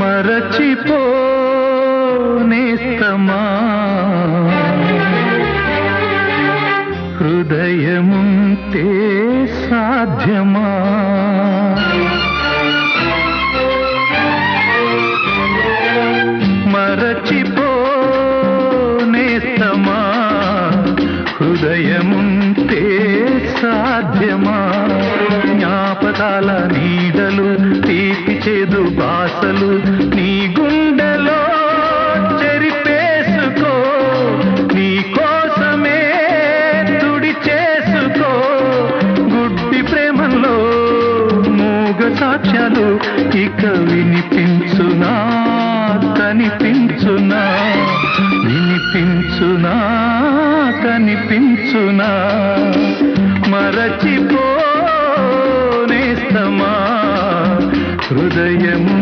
మరచిపోనేస్తమా హృదయముంటే సాధ్యమా. మరచిపోనేస్తమా హృదయముంటే సాధ్యమా. ఆశలు నీ గుండెలో చెరిపేసుకో. నీ కోసమే తుడి చేసుకో. గుడ్డి ప్రేమలో మూగ సాక్ష్యాలు ఇక వినిపించునా కనిపించునా. వినిపించునా కనిపించునా. మరచిపో హృదయము